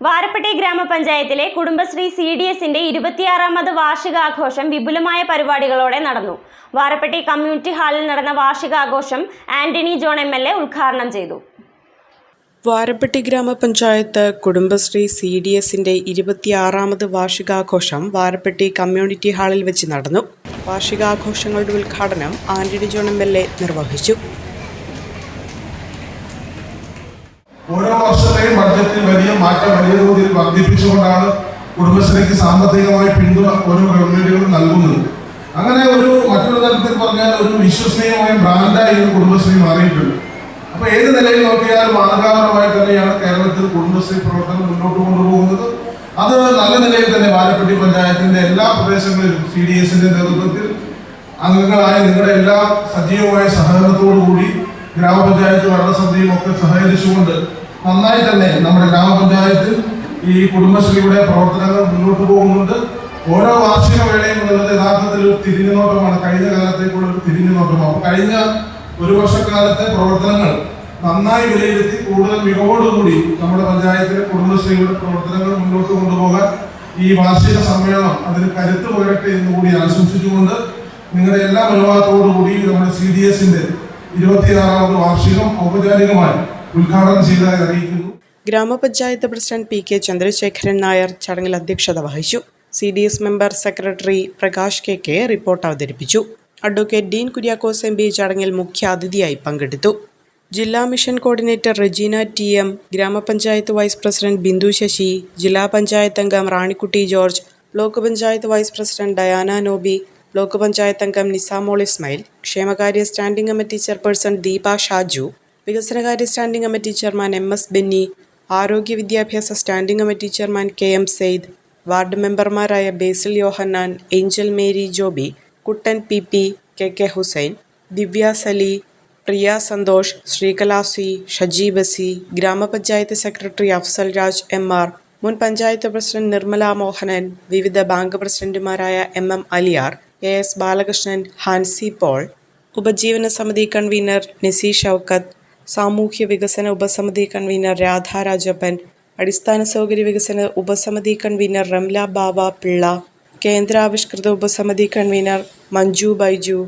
വാരപ്പെട്ടി ഗ്രാമപഞ്ചായത്തിലെ Kudumbashree C D എസിന്റെ ഇരുപത്തിയാറാമത് വാർഷികാഘോഷം വിപുലമായ പരിപാടികളോടെ നടന്നു. വാരപ്പെട്ടി കമ്മ്യൂണിറ്റി ഹാളിൽ നടന്ന വാർഷികാഘോഷം Antony John M L A ഉദ്ഘാടനം ചെയ്തു. വാരപ്പെട്ടി ഗ്രാമപഞ്ചായത്ത് കുടുംബശ്രീ സി ഡി എസിന്റെ ഇരുപത്തിയാറാമത് വാർഷികാഘോഷം വാരപ്പെട്ടി കമ്മ്യൂണിറ്റി ഹാളിൽ വെച്ച് നടന്നു. വാർഷികാഘോഷങ്ങളുടെ ഉദ്ഘാടനം Antony John M L A നിർവഹിച്ചു. ഓരോ വർഷത്തെയും ബഡ്ജറ്റിൽ വലിയ മാറ്റം വലിയ തോതിൽ വർദ്ധിപ്പിച്ചുകൊണ്ടാണ് കുടുംബശ്രീക്ക് സാമ്പത്തികമായി പിന്തുണ ഓരോ ഗവൺമെന്റുകളും നൽകുന്നത്. അങ്ങനെ ഒരു മറ്റൊരു തരത്തിൽ പറഞ്ഞാൽ ഒരു വിശ്വസനീയമായ ബ്രാൻഡായി കുടുംബശ്രീ മാറിയിട്ടുണ്ട്. അപ്പൊ ഏത് നിലയിൽ നോക്കിയാലും മാതൃകാപരമായി തന്നെയാണ് കേരളത്തിൽ കുടുംബശ്രീ പ്രവർത്തനം മുന്നോട്ട് കൊണ്ടുപോകുന്നത്. അത് നല്ല നിലയിൽ തന്നെ വാരപ്പെട്ടി പഞ്ചായത്തിന്റെ എല്ലാ പ്രദേശങ്ങളിലും സി ഡി എസിന്റെ നേതൃത്വത്തിൽ അംഗങ്ങളായ നിങ്ങളുടെ എല്ലാ സജീവമായ സഹകരണത്തോടു കൂടി ഗ്രാമപഞ്ചായത്ത് ഭരണസമിതിയും ഒക്കെ സഹകരിച്ചുകൊണ്ട് നന്നായി തന്നെ നമ്മുടെ ഗ്രാമപഞ്ചായത്തിൽ ഈ കുടുംബശ്രീയുടെ പ്രവർത്തനങ്ങൾ മുന്നോട്ട് പോകുന്നുണ്ട്. ഓരോ വാർഷിക വേളയും എന്നുള്ളത് യഥാർത്ഥത്തിൽ ഒരു തിരിഞ്ഞു നോട്ടമാണ്. കഴിഞ്ഞ കാലത്തേക്കുള്ള ഒരു തിരിഞ്ഞു നോട്ടമാണ്. കഴിഞ്ഞ ഒരു വർഷക്കാലത്തെ പ്രവർത്തനങ്ങൾ നന്നായി വിലയിരുത്തി കൂടുതൽ മികവോടുകൂടി നമ്മുടെ പഞ്ചായത്തിലെ കുടുംബശ്രീയുടെ പ്രവർത്തനങ്ങൾ മുന്നോട്ട് കൊണ്ടുപോകാൻ ഈ വാർഷിക സമ്മേളനം അതിന് കരുത്ത് പകരട്ടെ എന്ന് കൂടി ആശംസിച്ചുകൊണ്ട് നിങ്ങളുടെ എല്ലാ അനുവാദത്തോടുകൂടി നമ്മുടെ സി ഡി എസിന്റെ ഇരുപത്തിയാറാമത് വാർഷികം ഔപചാരികമായി ഉദ്ഘാടനം ചെയ്തതായി അറിയിക്കുന്നു. ഗ്രാമപഞ്ചായത്ത് president P K Chandrasekharan Nair ചടങ്ങിൽ അധ്യക്ഷത വഹിച്ചു. C D S member secretary Prakash K K report അവതരിപ്പിച്ചു. Advocate Dean Kuriakose M P ചടങ്ങിൽ മുഖ്യാതിഥിയായി പങ്കെടുത്തു. ജില്ലാ mission coordinator Regina T M ഗ്രാമപഞ്ചായത്ത് വൈസ് പ്രസിഡന്റ് ബിന്ദു ശശി ജില്ലാ പഞ്ചായത്ത് അംഗം Ranikutty George block panchayat vice president Diana Noby block panchayat അംഗം നിസാമോൾ ഇസ്മയിൽ ക്ഷേമകാര്യ standing committee chairperson Deepa Shaju വികസനകാര്യ standing committee chairman M S Benny ആരോഗ്യ വിദ്യാഭ്യാസ standing committee chairman K M Sayed ward മെമ്പർമാരായ Basil Yohannan Angel Mary Joby Kuttan P P K K Hussain Divya Sali Priya Santhosh Sreekalasi Shaji ബസി ഗ്രാമപഞ്ചായത്ത് secretary Afsal Raj M R മുൻ panchayat president Nirmala Mohanan വിവിധ bank പ്രസിഡന്റുമാരായ M M Aliyar A S Balakrishnan Hansi Paul ഉപജീവന സമിതി convener നിസി Shoukath സാമൂഹ്യ വികസന ഉപസമിതി കൺവീനർ രാധാരാജപ്പൻ അടിസ്ഥാന സൗകര്യ വികസന ഉപസമിതി കൺവീനർ റംല ബാവ പിള്ള കേന്ദ്രാവിഷ്കൃത ഉപസമിതി convener Manju Baiju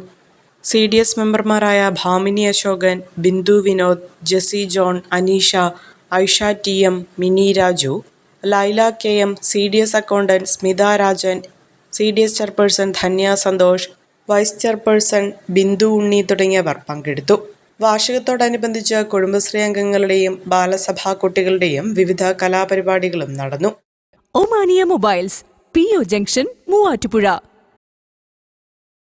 C D S മെമ്പർമാരായ Bhamini Asokan Bindu Vinod Jessy John Aneesha Aisha T M Mini Raju Laila K M C D S accountant Smitha Rajan C D S chairperson Dhanya Santhosh vice chairperson Bindu Unni തുടങ്ങിയവർ പങ്കെടുത്തു. വാർഷികത്തോടനുബന്ധിച്ച് കുടുംബശ്രീ അംഗങ്ങളുടെയും ബാലസഭാ കുട്ടികളുടെയും വിവിധ കലാപരിപാടികളും നടന്നു. Omania mobiles P O junction Muvattupuzha.